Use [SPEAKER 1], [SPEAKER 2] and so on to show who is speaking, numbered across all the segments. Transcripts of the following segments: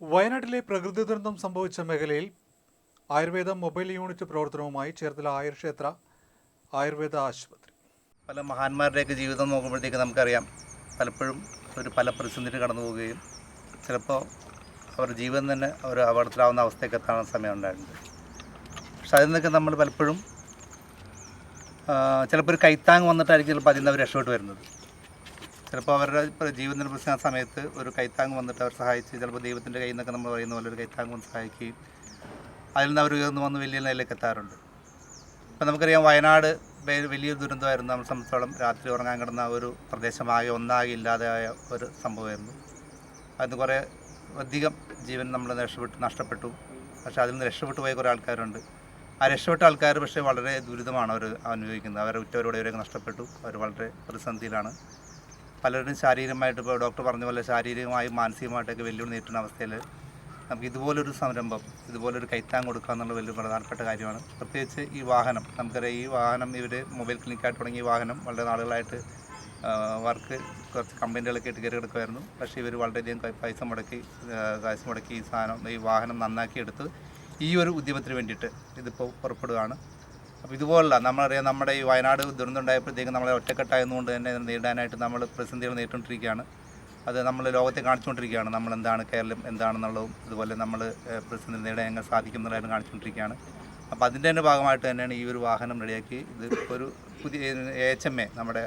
[SPEAKER 1] വയനാട്ടിലെ പ്രകൃതി ദുരന്തം സംഭവിച്ച മേഖലയിൽ ആയുർവേദ മൊബൈൽ യൂണിറ്റ് പ്രവർത്തനവുമായി ചേർത്തല ആയുർക്ഷേത്ര ആയുർവേദ ആശുപത്രി.
[SPEAKER 2] പല മഹാന്മാരുടെയൊക്കെ ജീവിതം നോക്കുമ്പോഴത്തേക്ക് നമുക്കറിയാം പലപ്പോഴും ഒരു പല പ്രതിസന്ധിയിൽ കടന്നു പോവുകയും ചിലപ്പോൾ അവരുടെ ജീവൻ തന്നെ ഒരു അപകടത്തിലാവുന്ന അവസ്ഥയൊക്കെ എത്താൻ സമയം ഉണ്ടായിട്ടുണ്ട്. പക്ഷെ അതിൽ നിന്നൊക്കെ നമ്മൾ പലപ്പോഴും ചിലപ്പോൾ ഒരു കൈത്താങ് വന്നിട്ടായിരിക്കും ചിലപ്പോൾ അതിൽ നിന്ന് അവർ രക്ഷപ്പെട്ട് വരുന്നത്. ചിലപ്പോൾ അവരുടെ ഇപ്പോൾ നിർമ്മിച്ച സമയത്ത് ഒരു കൈത്താങ് വന്നിട്ട് അവർ സഹായിച്ച് ചിലപ്പോൾ ദൈവത്തിന്റെ കയ്യിൽ നിന്നൊക്കെ നമ്മൾ പറയുന്ന പോലെ ഒരു കൈത്താങ് വന്ന് സഹായിക്കുകയും അതിൽ നിന്ന് അവർ ഉയർന്നു വന്ന് വലിയ നിലയിലേക്ക് എത്താറുണ്ട്. ഇപ്പം നമുക്കറിയാം വയനാട് വലിയൊരു ദുരന്തമായിരുന്നു. നമ്മൾ സംബന്ധിച്ചോളം രാത്രി ഉറങ്ങാൻ കിടന്ന ഒരു പ്രദേശമാകെ ഒന്നാകെ ഇല്ലാതെയായ ഒരു സംഭവമായിരുന്നു. അതിന് കുറേ അധികം ജീവൻ നമ്മൾ രക്ഷപ്പെട്ടു നഷ്ടപ്പെട്ടു. പക്ഷേ അതിൽ നിന്ന് രക്ഷപ്പെട്ടു പോയ കുറേ ആൾക്കാരുണ്ട്. ആ രക്ഷപ്പെട്ട ആൾക്കാർ പക്ഷേ വളരെ ദുരിതമാണ് അവർ അനുഭവിക്കുന്നത്. അവരെ ഉറ്റവരോടെവരൊക്കെ നഷ്ടപ്പെട്ടു. അവർ വളരെ പ്രതിസന്ധിയിലാണ്. പലരും ശാരീരികമായിട്ട് ഇപ്പോൾ ഡോക്ടർ പറഞ്ഞ പോലെ ശാരീരികമായും മാനസികമായിട്ടൊക്കെ വെല്ലുവിളി നേരിടുന്ന അവസ്ഥയിൽ നമുക്ക് ഇതുപോലൊരു സംരംഭം ഇതുപോലൊരു കൈത്താങ് കൊടുക്കുക എന്നുള്ള വലിയ പ്രധാനപ്പെട്ട കാര്യമാണ്. പ്രത്യേകിച്ച് ഈ വാഹനം നമുക്കറിയാം ഈ വാഹനം ഇവർ മൊബൈൽ ക്ലിനിക്കായിട്ട് തുടങ്ങിയ വാഹനം വളരെ നാളുകളായിട്ട് വർക്ക് കുറച്ച് കമ്പനികളൊക്കെ ഇട്ട് കയറി കിടക്കുമായിരുന്നു പക്ഷേ ഇവർ വളരെയധികം പൈസ മുടക്കി കാശ് മുടക്കി ഈ സാധനം ഈ വാഹനം നന്നാക്കി എടുത്ത് ഈ ഒരു ഉദ്യമത്തിന് വേണ്ടിയിട്ട് ഇതിപ്പോൾ പുറപ്പെടുകയാണ്. അപ്പോൾ ഇതുപോലുള്ള നമ്മളറിയാം നമ്മുടെ ഈ വയനാട് ദുരന്തം ഉണ്ടായപ്പോഴത്തേക്കും നമ്മളെ ഒറ്റക്കെട്ടായതുകൊണ്ട് തന്നെ നേരിടാനായിട്ട് നമ്മൾ പ്രതിസന്ധികൾ നേരിട്ടുകൊണ്ടിരിക്കുകയാണ്. അത് നമ്മൾ ലോകത്തെ കാണിച്ചുകൊണ്ടിരിക്കുകയാണ്. നമ്മൾ എന്താണ് കേരളം എന്താണെന്നുള്ളതും അതുപോലെ നമ്മൾ പ്രതിസന്ധി നേടാൻ എങ്ങനെ സാധിക്കും എന്നുള്ളതും കാണിച്ചുകൊണ്ടിരിക്കുകയാണ്. അപ്പോൾ അതിന്റെ തന്നെ ഭാഗമായിട്ട് തന്നെയാണ് ഈ ഒരു വാഹനം റെഡിയാക്കി. ഇത് ഒരു പുതിയ എച്ച് എം എ നമ്മുടെ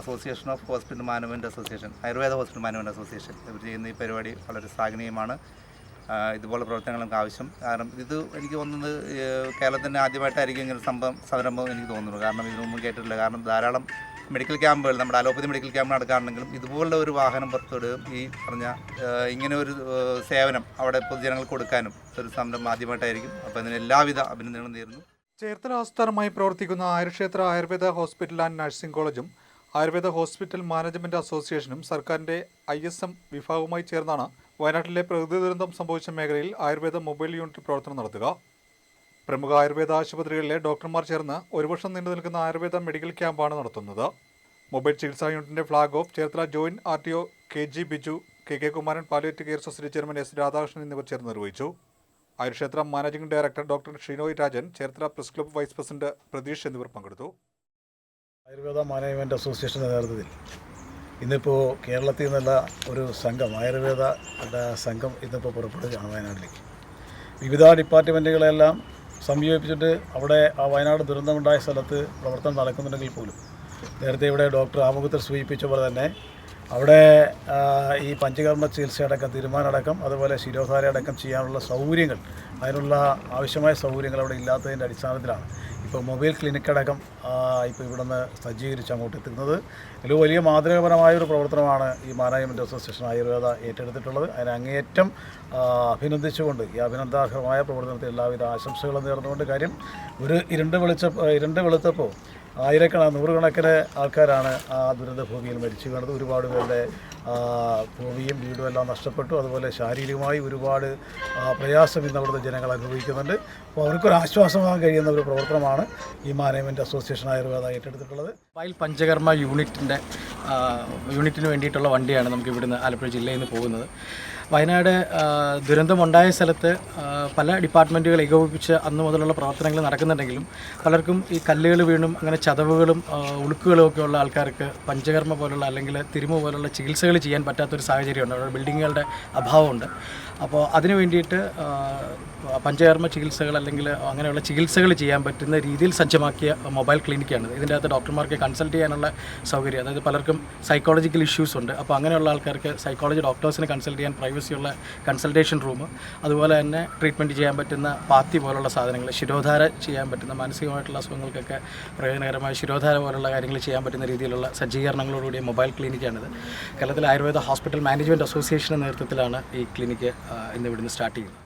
[SPEAKER 2] association of hospital management association Ayurveda hospital management association. ഇവർ ചെയ്യുന്ന ഈ പരിപാടി വളരെ ശ്ലാഘനീയമാണ് ആ, ഇതുപോലുള്ള പ്രവർത്തനങ്ങൾ നമുക്ക് ആവശ്യം. കാരണം ഇത് എനിക്ക് തോന്നുന്നത് കേരളത്തിന്റെ ആദ്യമായിട്ടായിരിക്കും ഇങ്ങനെ സംഭവം സംരംഭം എനിക്ക് തോന്നുന്നു കാരണം ഇതിനു മുമ്പ് കേട്ടിട്ടില്ല. കാരണം ധാരാളം മെഡിക്കൽ ക്യാമ്പുകൾ നമ്മുടെ അലോപ്പതി മെഡിക്കൽ ക്യാമ്പ് നടക്കാറുണ്ടെങ്കിലും ഇതുപോലുള്ള ഒരു വാഹനം പുറത്തുവിടുകയും ഈ പറഞ്ഞ ഇങ്ങനെ ഒരു സേവനം അവിടെ പൊതുജനങ്ങൾക്ക് കൊടുക്കാനും ഒരു സംരംഭം ആദ്യമായിട്ടായിരിക്കും. അപ്പോൾ അതിന് എല്ലാവിധ അഭിനന്ദനങ്ങളും നേരുന്നു.
[SPEAKER 1] ചേർത്തല ആസ്ഥാനമായി പ്രവർത്തിക്കുന്ന Ayurkshethra Ayurveda hospital and nursing കോളേജും ആയുർവേദ ഹോസ്പിറ്റൽ മാനേജ്മെന്റ് അസോസിയേഷനും സർക്കാരിന്റെ ഐ വിഭാഗവുമായി ചേർന്നാണ് വയനാട്ടിലെ പ്രകൃതി ദുരന്തം സംഭവിച്ച മേഖലയിൽ ആയുർവേദ മൊബൈൽ യൂണിറ്റ് പ്രവർത്തനം നടത്തുക. പ്രമുഖ ആയുർവേദ ആശുപത്രികളിലെ ഡോക്ടർമാർ ചേർന്ന് ഒരു വർഷം നീണ്ടു നിൽക്കുന്ന ആയുർവേദ മെഡിക്കൽ ക്യാമ്പാണ് നടത്തുന്നത്. മൊബൈൽ ചികിത്സാ യൂണിറ്റിന്റെ flag off Cherthala joint R T O K G Biju K K Kumaran palliative care society chairman S Radhakrishnan എന്നിവർ ചേർന്ന് നിർവഹിച്ചു. Ayurkshethra managing director doctor Shinoy Rajan Cherthala press club vice president Pratheesh എന്നിവർ പങ്കെടുത്തു.
[SPEAKER 3] Ayurveda management association നേതൃത്വത്തിൽ ഇന്നിപ്പോൾ കേരളത്തിൽ നിന്നുള്ള ഒരു സംഘം ആയുർവേദ സംഘം ഇന്നിപ്പോൾ പുറപ്പെടുകയാണ് വയനാട്ടിലേക്ക്. വിവിധ ഡിപ്പാർട്ട്മെന്റുകളെല്ലാം സംയോജിപ്പിച്ചിട്ട് അവിടെ ആ വയനാട് ദുരന്തമുണ്ടായ സ്ഥലത്ത് പ്രവർത്തനം നടക്കുന്നുണ്ടെങ്കിൽ പോലും നേരത്തെ ഇവിടെ ഡോക്ടർ ആമുഖത്തിൽ സൂചിപ്പിച്ച പോലെ തന്നെ അവിടെ ഈ പഞ്ചകർമ്മ ചികിത്സയടക്കം തീരുമാനമടക്കം അതുപോലെ ശിരോധാര അടക്കം ചെയ്യാനുള്ള സൗകര്യങ്ങൾ അതിനുള്ള ആവശ്യമായ സൗകര്യങ്ങൾ അവിടെ ഇല്ലാത്തതിന്റെ അടിസ്ഥാനത്തിലാണ്. ഇപ്പോൾ മൊബൈൽ ക്ലിനിക്ക് അടക്കം ഇപ്പോൾ ഇവിടുന്ന് സജ്ജീകരിച്ച് അങ്ങോട്ട് എത്തുന്നത്. ഇതിൽ വലിയ മാതൃകാപരമായ ഒരു പ്രവർത്തനമാണ് ഈ മാനേജ്മെന്റ് അസോസിയേഷൻ ആയുർവേദ ഏറ്റെടുത്തിട്ടുള്ളത്. അതിനെ അങ്ങേയറ്റം അഭിനന്ദിച്ചുകൊണ്ട് ഈ അഭിനന്ദാർഹമായ പ്രവർത്തനത്തിൽ എല്ലാവിധ ആശംസകളും നേർന്നുകൊണ്ട് കാര്യം. ഒരു ഇരുണ്ട് വെളിച്ച ഇരുണ്ട് വെളുത്തപ്പോൾ ആയിരക്കണ നൂറുകണക്കിന് ആൾക്കാരാണ് ആ ദുരന്ത ഭൂമിയിൽ മരിച്ചു വീണത് ഒരുപാട് പേരുടെ ഭൂമിയും വീടും എല്ലാം നഷ്ടപ്പെട്ടു. അതുപോലെ ശാരീരികമായി ഒരുപാട് പ്രയാസം ഇന്ന് അവിടുത്തെ ജനങ്ങൾ അനുഭവിക്കുന്നുണ്ട്. അപ്പോൾ അവർക്കൊരു ആശ്വാസമാകാൻ കഴിയുന്ന ഒരു പ്രവർത്തനമാണ് ഈ മാനേജ്മെന്റ് അസോസിയേഷൻ ആയുർവേദ ഏറ്റെടുത്തിട്ടുള്ളത്.
[SPEAKER 4] മൊബൈൽ പഞ്ചകർമ്മ യൂണിറ്റിന്റെ യൂണിറ്റിന് വേണ്ടിയിട്ടുള്ള വണ്ടിയാണ് നമുക്ക് ഇവിടുന്ന് ആലപ്പുഴ ജില്ലയിൽ നിന്ന് പോകുന്നത്. വയനാട് ദുരന്തമുണ്ടായ സ്ഥലത്ത് പല ഡിപ്പാർട്ട്മെന്റുകൾ ഏകോപിപ്പിച്ച് അന്ന് മുതലുള്ള പ്രവർത്തനങ്ങൾ നടക്കുന്നുണ്ടെങ്കിലും പലർക്കും ഈ കല്ലുകൾ വീണും അങ്ങനെ ചതവുകളും ഉളുക്കുകളും ഒക്കെ ഉള്ള ആൾക്കാർക്ക് പഞ്ചകർമ്മ പോലുള്ള അല്ലെങ്കിൽ തിരുമ പോലുള്ള ചികിത്സകൾ ചെയ്യാൻ പറ്റാത്തൊരു സാഹചര്യമുണ്ട് അവിടെ ബിൽഡിങ്ങുകളുടെ അഭാവമുണ്ട്. അപ്പോൾ അതിനു വേണ്ടിയിട്ട് പഞ്ചകർമ്മ ചികിത്സകൾ അല്ലെങ്കിൽ അങ്ങനെയുള്ള ചികിത്സകൾ ചെയ്യാൻ പറ്റുന്ന രീതിയിൽ സജ്ജമാക്കിയ മൊബൈൽ ക്ലിനിക്കാണ് ഇതിന്റെ അകത്ത് ഡോക്ടർമാർക്ക് കൺസൾട്ട് ചെയ്യാനുള്ള സൗകര്യം അതായത് പലർക്കും സൈക്കോളജിക്കൽ ഇഷ്യൂസ് ഉണ്ട്. അപ്പോൾ അങ്ങനെയുള്ള ആൾക്കാർക്ക് സൈക്കോളജി ഡോക്ടേഴ്സിനെ കൺസൾട്ട് ചെയ്യാൻ പ്രൈവസിയുള്ള കൺസൾട്ടേഷൻ റൂം അതുപോലെ തന്നെ ട്രീറ്റ്മെന്റ് ചെയ്യാൻ പറ്റുന്ന പാത്തി പോലുള്ള സാധനങ്ങൾ ശിരോധാര ചെയ്യാൻ പറ്റുന്ന മാനസികമായിട്ടുള്ള അസുഖങ്ങൾക്കൊക്കെ പ്രയോജനകരമായ ശിരോധാര പോലുള്ള കാര്യങ്ങൾ ചെയ്യാൻ പറ്റുന്ന രീതിയിലുള്ള സജ്ജീകരണങ്ങളോടുകൂടിയ മൊബൈൽ ക്ലിനിക്കാണിത്. കേരളത്തിലെ ആയുർവേദ ഹോസ്പിറ്റൽ മാനേജ്മെന്റ് അസോസിയേഷന്റെ നേതൃത്വത്തിലാണ് ഈ ക്ലിനിക്ക് ഇന്നിവിടുന്ന് സ്റ്റാർട്ട് ചെയ്യുന്നത്.